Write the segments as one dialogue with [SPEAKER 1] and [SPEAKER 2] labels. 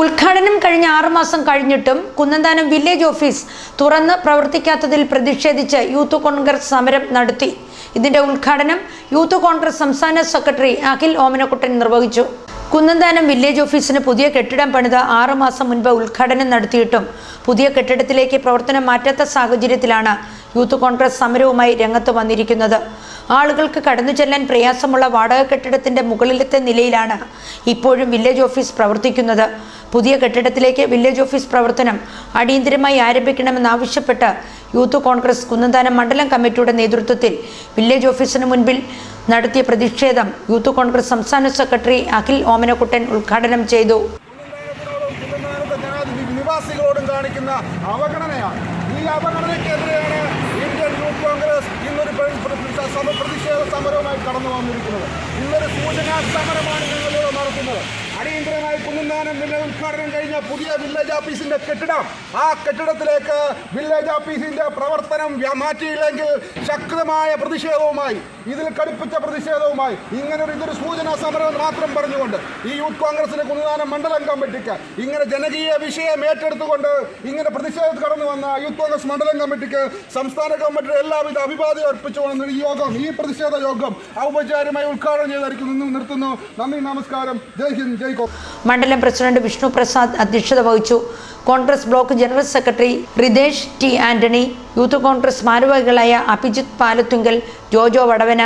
[SPEAKER 1] ഉദ്ഘാടനം കഴിഞ്ഞ ആറുമാസം കഴിഞ്ഞിട്ടും കുന്നന്താനം വില്ലേജ് ഓഫീസ് തുറന്ന് പ്രവർത്തിക്കാത്തതിൽ പ്രതിഷേധിച്ച് യൂത്ത് കോൺഗ്രസ് സമരം നടത്തി. ഇതിന്റെ ഉദ്ഘാടനം യൂത്ത് കോൺഗ്രസ് സംസ്ഥാന സെക്രട്ടറി അഖിൽ ഓമനക്കുട്ടൻ നിർവഹിച്ചു. കുന്നന്താനം വില്ലേജ് ഓഫീസിന് പുതിയ കെട്ടിടം പണിത് ആറുമാസം മുൻപ് ഉദ്ഘാടനം നടത്തിയിട്ടും പുതിയ കെട്ടിടത്തിലേക്ക് പ്രവർത്തനം മാറ്റാത്ത സാഹചര്യത്തിലാണ് യൂത്ത് കോൺഗ്രസ് സമരവുമായി രംഗത്ത് വന്നിരിക്കുന്നത്. ആളുകൾക്ക് കടന്നു ചെല്ലാൻ പ്രയാസമുള്ള വാടക കെട്ടിടത്തിന്റെ മുകളിലത്തെ നിലയിലാണ് ഇപ്പോഴും വില്ലേജ് ഓഫീസ് പ്രവർത്തിക്കുന്നത്. പുതിയ കെട്ടിടത്തിലേക്ക് വില്ലേജ് ഓഫീസ് പ്രവർത്തനം അടിയന്തരമായി ആരംഭിക്കണമെന്നാവശ്യപ്പെട്ട് യൂത്ത് കോൺഗ്രസ് കുന്നന്താനം മണ്ഡലം കമ്മിറ്റിയുടെ നേതൃത്വത്തിൽ വില്ലേജ് ഓഫീസിന് മുൻപിൽ നടത്തിയ പ്രതിഷേധം യൂത്ത് കോൺഗ്രസ് സംസ്ഥാന സെക്രട്ടറി അഖിൽ ഓമനക്കുട്ടൻ ഉദ്ഘാടനം ചെയ്തു.
[SPEAKER 2] അവഗണനയാണ്. ഈ അവഗണനയ്ക്കെതിരെയാണ് ഇന്ത്യൻ യൂത്ത് കോൺഗ്രസ് ഇന്നൊരു പ്ര- പ്ര- പ്ര- സമ- പ്രതിഷേധ സമരവുമായി കടന്നു വന്നിരിക്കുന്നത്. ഇന്നൊരു സൂചനാ സമരമാണ് ഞങ്ങളിവിടെ നടത്തുന്നത്. അടിയന്തരമായി കുന്നനാനം വില്ല ഉദ്ഘാടനം കഴിഞ്ഞ പുതിയ വില്ലേജ് ഓഫീസിന്റെ കെട്ടിടം. ആ കെട്ടിടത്തിലേക്ക് വില്ലേജ് ഓഫീസിന്റെ പ്രവർത്തനം മാറ്റിയില്ലെങ്കിൽ ശക്തമായ പ്രതിഷേധവുമായി ഇതിൽ കടുപ്പിച്ച പ്രതിഷേധവുമായി ഇങ്ങനെ ഒരു ഇതൊരു സൂചനാ സമരം മാത്രം പറഞ്ഞുകൊണ്ട് ഈ യൂത്ത് കോൺഗ്രസിന് കുന്നനാനം മണ്ഡലം കമ്മിറ്റിക്ക് ഇങ്ങനെ ജനകീയ വിഷയം ഏറ്റെടുത്തുകൊണ്ട് ഇങ്ങനെ പ്രതിഷേധത്തിൽ കടന്നു വന്ന യൂത്ത് കോൺഗ്രസ് മണ്ഡലം കമ്മിറ്റിക്ക് സംസ്ഥാന കമ്മിറ്റിയുടെ എല്ലാവിധ അഭിവാദ്യം അർപ്പിച്ചുകൊണ്ട് ഈ യോഗം ഈ പ്രതിഷേധ യോഗം ഔപചാരികമായി ഉദ്ഘാടനം ചെയ്തായിരിക്കും നിന്നും നിർത്തുന്നു. നന്ദി നമസ്കാരം. ജയ് ഹിന്ദ് ജയ് കോ
[SPEAKER 1] മണ്ഡലം പ്രസിഡന്റ് വിഷ്ണു പ്രസാദ് അധ്യക്ഷത വഹിച്ചു. Congress block general secretary Ritesh T Antony youth Congress ഭാരവാഹികളായ അഭിജിത്ത് പാലത്തുങ്കൽ ജോജോ വടവന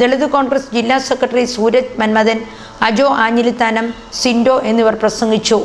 [SPEAKER 1] ദളിത് കോൺഗ്രസ് ജില്ലാ സെക്രട്ടറി സൂരജ് മന്മഥൻ അജോ ആഞ്ഞിലിത്താനം സിൻഡോ എന്നിവർ പ്രസംഗിച്ചു.